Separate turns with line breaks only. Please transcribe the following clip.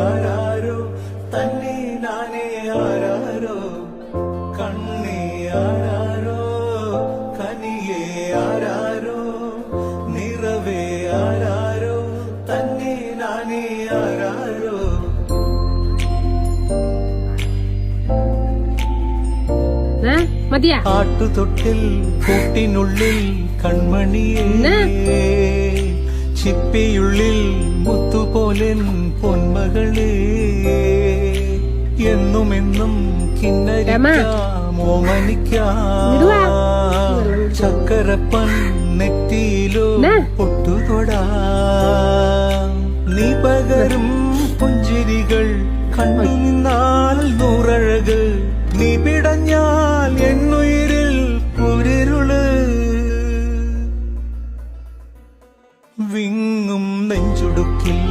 ആരാരോ തന്നെ നാനേ ആരാരോ കണ്ണേ ആരാരോ കനിയേ ആരാരോ നിറവേ ആരാരോ തന്നെ നാനേ ആരാരോ.
മതിയാ?
ആട്ടുതൊട്ടിൽ കൂട്ടിനുള്ളിൽ കൺമണിയേ ചിപ്പിയുള്ളിൽ മുത്തുപോലെ പൊന്മകളേ എന്നും കിന്നരിക്കാം ഓമനിക്കാം
വിടുവാ.
ചക്കരപ്പൻ നെറ്റിയിലോ. പൊട്ടുതൊടാ നീ പകരും പുഞ്ചിരികൾ കണ്ണു നിന്നാൽ നൂറഴകൾ നീ പിടഞ്ഞാൽ എന്നുയിരിൽ വിങ്ങും നെഞ്ചുടുക്കിൽ